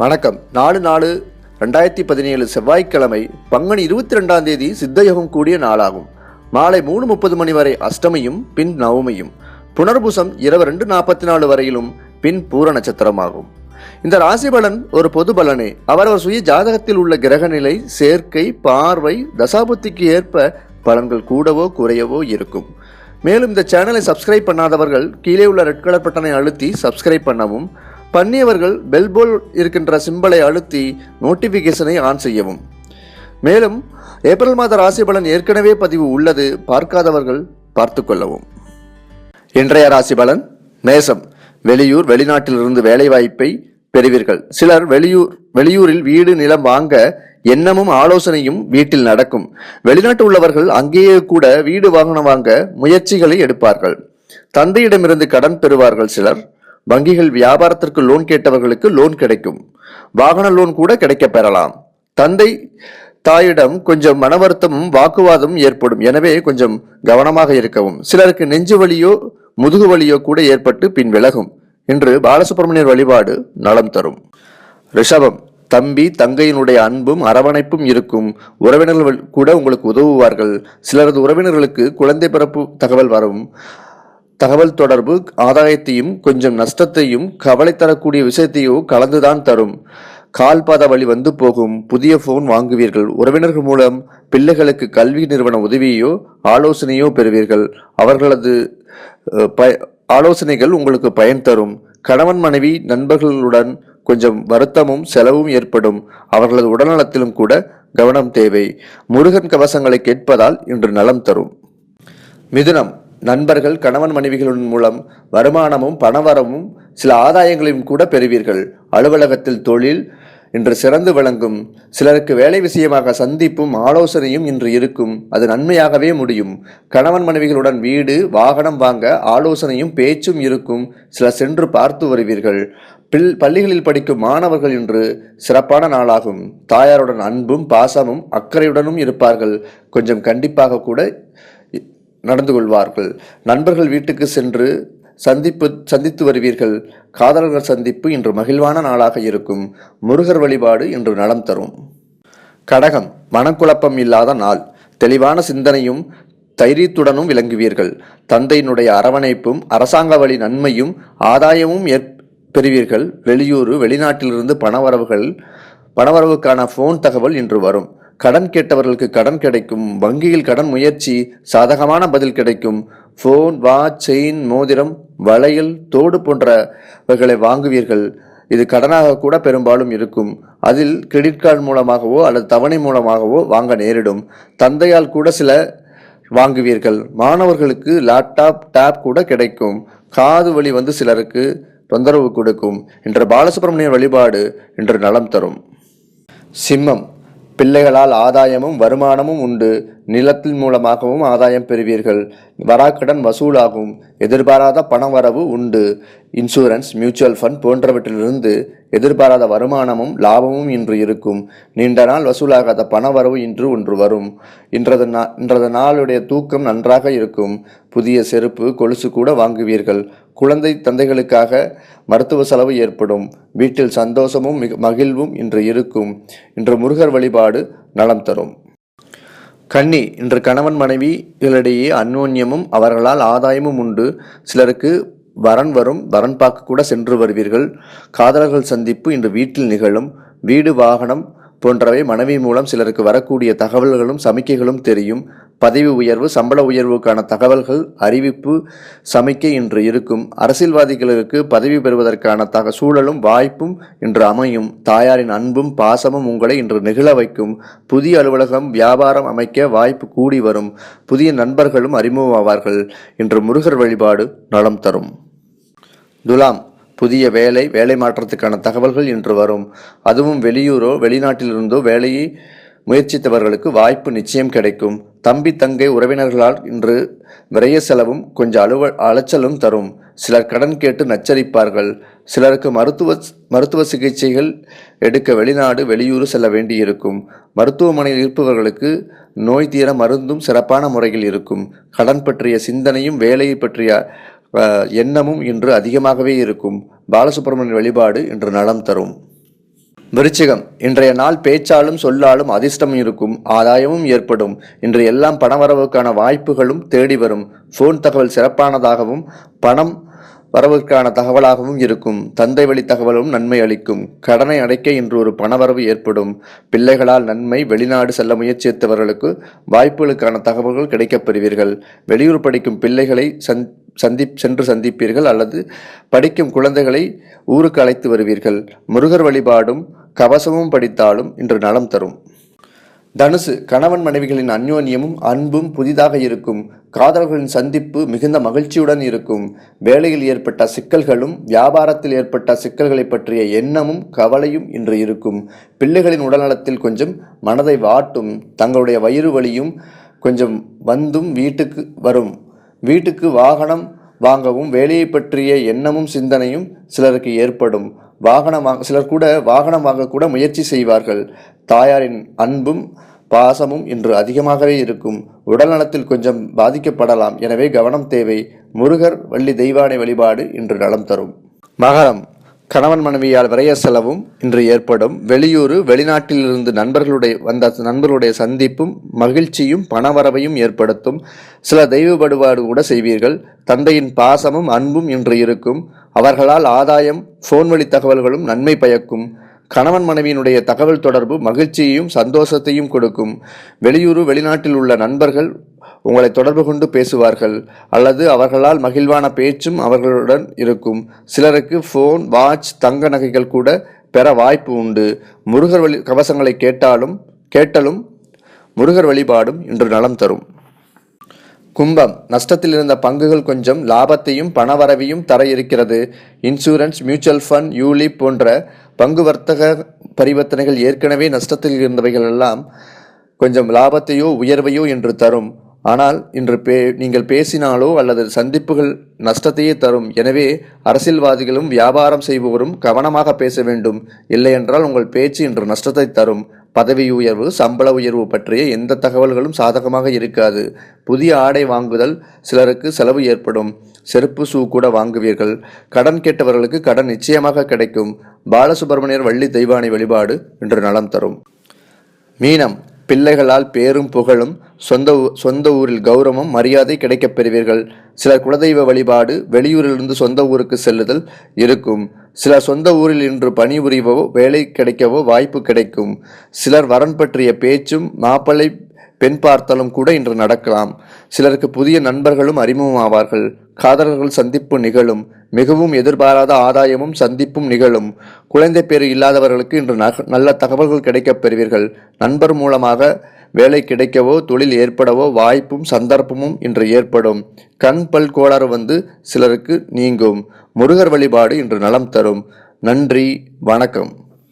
வணக்கம். நாலு நாலு ரெண்டாயிரத்தி பதினேழு செவ்வாய்க்கிழமை பங்குனி இருபத்தி ரெண்டாம் தேதி சித்தயோகம் கூடிய நாளாகும். மாலை மூணு முப்பது மணி வரை அஷ்டமியும் பின் நவமியும். புனர்பூசம் இரவு ரெண்டு நாற்பத்தி நாலு வரையிலும் பின் பூர நட்சத்திரமாகும். இந்த ராசி பலன் ஒரு பொது பலனே. அவரவர் சுய ஜாதகத்தில் உள்ள கிரகநிலை சேர்க்கை பார்வை தசாபுத்திக்கு ஏற்ப பலன்கள் கூடவோ குறையவோ இருக்கும். மேலும் இந்த சேனலை சப்ஸ்கிரைப் பண்ணாதவர்கள் கீழே உள்ள ரெட் கலர் பட்டனை அழுத்தி சப்ஸ்கிரைப் பண்ணவும் பண்ணியவர்கள் பெல்போல் இருக்கின்ற சிம்பலை அழுத்தி நோட்டிஃபிகேஷனை ஆன் செய்யவும். மேலும் ஏப்ரல் மாத ராசி பலன் ஏற்கனவே பதிவு உள்ளது பார்க்காதவர்கள் பார்த்து கொள்ளவும். இன்றைய ராசி பலன் மேசம். வெளியூர் வெளிநாட்டிலிருந்து வேலைவாய்ப்பை பெறுவீர்கள். சிலர் வெளியூர் வெளியூரில் வீடு நிலம் வாங்க எண்ணமும் ஆலோசனையும் வீட்டில் நடக்கும். வெளிநாட்டு உள்ளவர்கள் அங்கேயே கூட வீடு வாகனம் வாங்க முயற்சிகளை எடுப்பார்கள். தந்தையிடமிருந்து கடன் பெறுவார்கள் சிலர். வங்கிகள் வியாபாரத்திற்கு லோன் கேட்டவர்களுக்கு லோன் கிடைக்கும். வாகன லோன் கூட கிடைக்கப் பெறலாம். தந்தை தாயிடம் கொஞ்சம் மன வருத்தமும் வாக்குவாதமும் ஏற்படும். எனவே கொஞ்சம் கவனமாக இருக்கவும். சிலருக்கு நெஞ்சு வலியோ முதுகு வலியோ கூட ஏற்பட்டு பின் விலகும். இன்று பாலசுப்ரமணியர் வழிபாடு நலம் தரும். ரிஷபம் தம்பி தங்கையினுடைய அன்பும் அரவணைப்பும் இருக்கும். உறவினர்கள் கூட உங்களுக்கு உதவுவார்கள். சிலரது உறவினர்களுக்கு குழந்தை பிறப்பு தகவல் வரும். தகவல் தொடர்பு ஆதாயத்தையும் கொஞ்சம் நஷ்டத்தையும் கவலை தரக்கூடிய விஷயத்தையோ கலந்துதான் தரும். கால்பாத வழி வந்து போகும். புதிய போன் வாங்குவீர்கள். உறவினர்கள் மூலம் பிள்ளைகளுக்கு கல்வி நிறுவன உதவியோ ஆலோசனையோ பெறுவீர்கள். அவர்களது ப- ஆலோசனைகள் உங்களுக்கு பயன் தரும். கணவன் மனைவி நண்பர்களுடன் கொஞ்சம் வருத்தமும் செலவும் ஏற்படும். அவர்களது உடல்நலத்திலும் கூட கவனம் தேவை. முருகன் கவசங்களை கேட்பதால் இன்று நலம் தரும். மிதுனம். நண்பர்கள் கணவன் மனைவிகளின் மூலம் வருமானமும் பணவரமும் சில ஆதாயங்களையும் கூட பெறுவீர்கள். அலுவலகத்தில் தொழில் இன்று சிறந்து விளங்கும். சிலருக்கு வேலை விஷயமாக சந்திப்பும் ஆலோசனையும் இன்று இருக்கும். அது நன்மையாகவே முடியும். கணவன் மனைவிகளுடன் வீடு வாகனம் வாங்க ஆலோசனையும் பேச்சும் இருக்கும். சிலர் சென்று பார்த்து வருவீர்கள். பில் பள்ளிகளில் படிக்கும் மாணவர்கள் இன்று சிறப்பான நாளாகும். தாயாருடன் அன்பும் பாசமும் அக்கறையுடனும் இருப்பார்கள். கொஞ்சம் கண்டிப்பாக கூட நடந்து கொள்வார்கள் நண்பர்கள் வீட்டுக்கு சென்று சந்திப்பு சந்தித்து வருவீர்கள். காதலர்கள் சந்திப்பு இன்று மகிழ்வான நாளாக இருக்கும். முருகர் வழிபாடு இன்று நலம் தரும். கடகம் மனக்குழப்பம் இல்லாத நாள். தெளிவான சிந்தனையும் தைரியத்துடனும் விளங்குவீர்கள். தந்தையினுடைய அரவணைப்பும் அரசாங்க வழி நன்மையும் ஆதாயமும் ஏற் பெறுவீர்கள். வெளியூர் வெளிநாட்டிலிருந்து பணவரவுகள் பணவரவுக்கான ஃபோன் தகவல் இன்று வரும். கடன் கேட்டவர்களுக்கு கடன் கிடைக்கும். வங்கியில் கடன் முயற்சி சாதகமான பதில் கிடைக்கும். ஃபோன் வாட்ச் செயின் மோதிரம் வளையல் தோடு போன்றவைகளை வாங்குவீர்கள். இது கடனாக கூட பெரும்பாலும் இருக்கும். அதில் கிரெடிட் கார்டு மூலமாகவோ அல்லது தவணை மூலமாகவோ வாங்க நேரிடும். தந்தையால் கூட சில வாங்குவீர்கள். மாணவர்களுக்கு லேப்டாப் டேப் கூட கிடைக்கும். காது வலி வந்து சிலருக்கு தொந்தரவு கொடுக்கும். இன்று பாலசுப்ரமணிய வழிபாடு இன்று நலம் தரும். சிம்மம். பிள்ளைகளால் ஆதாயமும் வருமானமும் உண்டு. நிலத்தின் மூலமாகவும் ஆதாயம் பெறுவீர்கள். வராக்கடன் வசூலாகும். எதிர்பாராத பண வரவு உண்டு. இன்சூரன்ஸ் மியூச்சுவல் ஃபண்ட் போன்றவற்றிலிருந்து எதிர்பாராத வருமானமும் லாபமும் இன்று இருக்கும். நீண்ட நாள் வசூலாகாத பண வரவு இன்று ஒன்று வரும். இன்றது நா இன்றது நாளுடைய தூக்கம் நன்றாக இருக்கும். புதிய செருப்பு கொலுசு கூட வாங்குவீர்கள். குழந்தை தந்தைகளுக்காக மருத்துவ செலவு ஏற்படும். வீட்டில் சந்தோஷமும் மிக மகிழ்வும் இன்று இருக்கும். இன்று முருகர் வழிபாடு நலம் தரும். கன்னி இன்று கணவன் மனைவிகளிடையே அந்யோன்யமும் அவர்களால் ஆதாயமும் உண்டு. சிலருக்கு வரன் வரும் வரன் பார்க்க கூட சென்று வருவீர்கள். காதலர்கள் சந்திப்பு இன்று வீட்டில் நிகழும். வீடு வாகனம் போன்றவை மனைவி மூலம் சிலருக்கு வரக்கூடிய தகவல்களும் சமிக்கைகளும் தெரியும். பதவி உயர்வு சம்பள உயர்வுக்கான தகவல்கள் அறிவிப்பு சமிக்கை இன்று இருக்கும். அரசியல்வாதிகளுக்கு பதவி பெறுவதற்கான தக சூழலும் வாய்ப்பும் இன்று அமையும். தாயாரின் அன்பும் பாசமும் உங்களை இன்று நெகிழ வைக்கும். புதிய அலுவலகம் வியாபாரம் அமைக்க வாய்ப்பு கூடி வரும். புதிய நண்பர்களும் அறிமுகமாவார்கள். இன்று முருகர் வழிபாடு நலம் தரும். துலாம். புதிய வேலை வேலை மாற்றத்துக்கான தகவல்கள் இன்று வரும். அதுவும் வெளியூரோ வெளிநாட்டிலிருந்தோ வேலையை முயற்சித்தவர்களுக்கு வாய்ப்பு நிச்சயம் கிடைக்கும். தம்பி தங்கை உறவினர்களால் இன்று விரைய செலவும் கொஞ்சம் அலுவ அலைச்சலும் தரும். சிலர் கடன் கேட்டு நச்சரிப்பார்கள். சிலருக்கு மருத்துவ மருத்துவ சிகிச்சைகள் எடுக்க வெளிநாடு வெளியூர் செல்ல வேண்டியிருக்கும். மருத்துவமனையில் இருப்பவர்களுக்கு நோய் தீர மருந்தும் சிறப்பான முறையில் இருக்கும். கடன் பற்றிய சிந்தனையும் வேலையை பற்றிய எண்ணமும் இன்று அதிகமாகவே இருக்கும். பாலசுப்ரமணியன் வழிபாடு இன்று நலம் தரும். விருச்சிகம் இன்றைய நாள் பேச்சாலும் சொல்லாலும் அதிர்ஷ்டம் இருக்கும். ஆதாயமும் ஏற்படும். இன்று எல்லாம் பணவரவுக்கான வாய்ப்புகளும் தேடி வரும். ஃபோன் தகவல் சிறப்பானதாகவும் பணம் வரவுக்கான தகவலாகவும் இருக்கும். தந்தை வழி தகவலும் நன்மை அளிக்கும். கடனை அடைக்க இன்று ஒரு பணவரவு ஏற்படும். பிள்ளைகளால் நன்மை வெளிநாடு செல்ல முயற்சித்தவர்களுக்கு வாய்ப்புகளுக்கான தகவல்கள் கிடைக்கப் பெறுவீர்கள். வெளியூர் படிக்கும் பிள்ளைகளை சந் சந்தி சென்று சந்திப்பீர்கள் அல்லது படிக்கும் குழந்தைகளை ஊருக்கு அழைத்து வருவீர்கள். முருகர் வழிபாடும் கவசமும் படித்தாலும் இன்று நலம் தரும். தனுசு கணவன் மனைவிகளின் அந்யோன்யமும் அன்பும் புதிதாக இருக்கும். காதலர்களின் சந்திப்பு மிகுந்த மகிழ்ச்சியுடன் இருக்கும். வேலையில் ஏற்பட்ட சிக்கல்களும் வியாபாரத்தில் ஏற்பட்ட சிக்கல்களை பற்றிய எண்ணமும் கவலையும் இன்று இருக்கும். பிள்ளைகளின் உடல்நலத்தில் கொஞ்சம் மனதை வாட்டும். தங்களுடைய வயிறு வலியும் கொஞ்சம் வந்தும் வீட்டுக்கு வரும். வீட்டுக்கு வாகனம் வாங்கவும் வேலையை பற்றிய எண்ணமும் சிந்தனையும் சிலருக்கு ஏற்படும். வாகனம் வாங்க சிலர் கூட வாகனம் வாங்கக்கூட முயற்சி செய்வார்கள். தாயாரின் அன்பும் பாசமும் இன்று அதிகமாகவே இருக்கும். உடல்நலத்தில் கொஞ்சம் பாதிக்கப்படலாம். எனவே கவனம் தேவை. முருகர் வள்ளி தெய்வானை வழிபாடு இன்று நலம் தரும். மகரம். கணவன் மனைவியால் விரைய செலவும் இன்று ஏற்படும். வெளியூர் வெளிநாட்டிலிருந்து நண்பர்களுடைய வந்த நண்பர்களுடைய சந்திப்பும் மகிழ்ச்சியும் பணவரவையும் ஏற்படுத்தும். சில தெய்வ வழிபாடு கூட செய்வீர்கள். தந்தையின் பாசமும் அன்பும் இன்று இருக்கும். அவர்களால் ஆதாயம் ஃபோன் வழி தகவல்களும் நன்மை பயக்கும். கணவன் மனைவியினுடைய தகவல் தொடர்பு மகிழ்ச்சியையும் சந்தோஷத்தையும் கொடுக்கும். வெளியூர் வெளிநாட்டில் உள்ள நண்பர்கள் உங்களை தொடர்பு கொண்டு பேசுவார்கள். அல்லது அவர்களால் மகிழ்வான பேச்சும் அவர்களுடன் இருக்கும். சிலருக்கு ஃபோன் வாட்ச் தங்க நகைகள் கூட பெற வாய்ப்பு உண்டு. முருகர் வழி கவசங்களை கேட்டாலும் கேட்டலும் முருகர் வழிபாடும் இன்று நலம் தரும். கும்பம். நஷ்டத்தில் இருந்த பங்குகள் கொஞ்சம் லாபத்தையும் பணவரவையும் தர இருக்கிறது. இன்சூரன்ஸ் மியூச்சுவல் ஃபண்ட் யூலி போன்ற பங்கு வர்த்தக பரிவர்த்தனைகள் ஏற்கனவே நஷ்டத்தில் இருந்தவைகள் எல்லாம் கொஞ்சம் லாபத்தையோ உயர்வையோ என்று தரும். ஆனால் இன்று பே நீங்கள் பேசினாலோ அல்லது சந்திப்புகள் நஷ்டத்தையே தரும். எனவே அரசியல்வாதிகளும் வியாபாரம் செய்பவரும் கவனமாக பேச வேண்டும். இல்லையென்றால் உங்கள் பேச்சு இன்று நஷ்டத்தை தரும். பதவி உயர்வு சம்பள உயர்வு பற்றிய எந்த தகவல்களும் சாதகமாக இருக்காது. புதிய ஆடை வாங்குதல் சிலருக்கு செலவு ஏற்படும். செருப்பு ஷூ கூட வாங்குவீர்கள். கடன் கேட்டவர்களுக்கு கடன் நிச்சயமாக கிடைக்கும். பாலசுப்பிரமணியர் வள்ளி தெய்வானை வழிபாடு இன்று நலம் தரும். மீனம். பிள்ளைகளால் பேரும் புகழும் சொந்த ஊ- சொந்த ஊரில் கௌரவம் மரியாதை கிடைக்கப் பெறுவீர்கள். சிலர் குலதெய்வ வழிபாடு வெளியூரிலிருந்து சொந்த ஊருக்கு செல்லுதல் இருக்கும். சிலர் சொந்த ஊரில் இன்று பணிபுரியவோ வேலை கிடைக்கவோ வாய்ப்பு கிடைக்கும். சிலர் வரன் பற்றிய பேச்சும் மாப்பிள்ளை பெண் பார்த்தலும் கூட இன்று நடக்கலாம். சிலருக்கு புதிய நண்பர்களும் அறிமுகமாவார்கள் காதலர்கள் சந்திப்பு நிகழும். மிகவும் எதிர்பாராத ஆதாயமும் சந்திப்பும் நிகழும். குழந்தை பேறு இல்லாதவர்களுக்கு இன்று நக- நல்ல தகவல்கள் கிடைக்கப் பெறுவீர்கள். நண்பர் மூலமாக வேலை கிடைக்கவோ தொழில் ஏற்படவோ வாய்ப்பும் சந்தர்ப்பமும் இன்று ஏற்படும். கண் பல் கோளாறு வந்து சிலருக்கு நீங்கும். முருகர் வழிபாடு இன்று நலம் தரும். நன்றி. வணக்கம்.